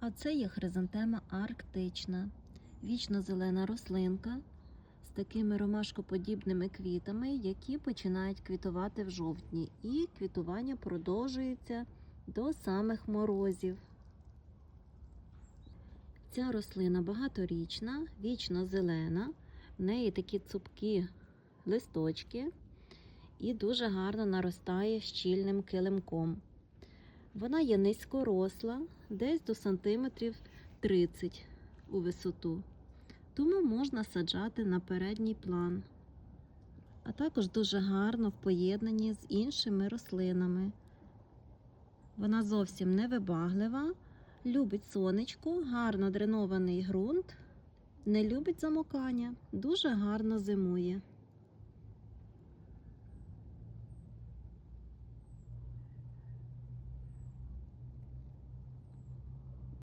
А це є хризантема арктична, вічно зелена рослинка з такими ромашкоподібними квітами, які починають квітувати в жовтні. І квітування продовжується до самих морозів. Ця рослина багаторічна, вічно зелена, в неї такі цупкі листочки і дуже гарно наростає щільним килимком. Вона є низькоросла, десь до сантиметрів 30 у висоту, тому можна саджати на передній план. А також дуже гарно в поєднанні з іншими рослинами. Вона зовсім не вибаглива, любить сонечко, гарно дренований ґрунт, не любить замокання, дуже гарно зимує.